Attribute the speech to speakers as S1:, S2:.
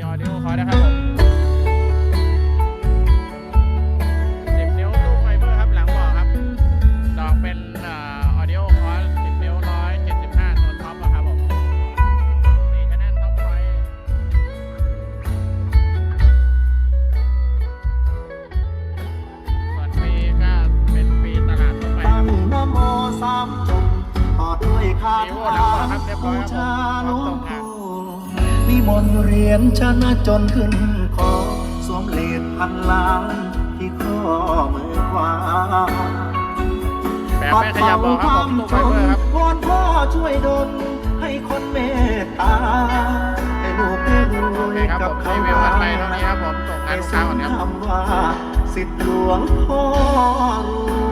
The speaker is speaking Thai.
S1: ฮาร์ดดีออดิโอคอร์สนะครับผมสิบนิ้วตู้ไฟเบอร์ครับหลังบอกครับ ดอกเป็นออดิโอคอร์สสิบนิ้วร้อยเจ็ดสิบห้าตัวท็อปอะครับผมนี่ชแนลท็อปไว้ส่วนปีก็เป็นปีตลาดทั่วไปค
S2: ตั้
S1: รั
S2: ง
S1: บ
S2: นะโมสามจบต่อด้วยคา
S1: นิ้ว
S2: ถา
S1: หลังบอกครับเรียบร้อย
S2: บู
S1: ครับ
S2: ชาหลวง
S1: ผม
S2: ปู่นิ มนเรียนชนะจนขึ้นคอสวมเหรียญพันล้านที่ข้อมือขวา
S1: แบบไม่ขยับบอกครับผมตู้ไฟเบอร์ครับ
S2: วอนพ่อช่วยดลให้คนเมตตาให้ลูกได้รว
S1: โอเค
S2: ย
S1: ครับ
S2: กั
S1: ผ
S2: บ
S1: ม
S2: เขา
S1: วิวกันไปเท่านี้ครับผมส่งานลูกค้าก่อนครับ
S2: คำว่าสิทธิ์หลวงพ่อรวย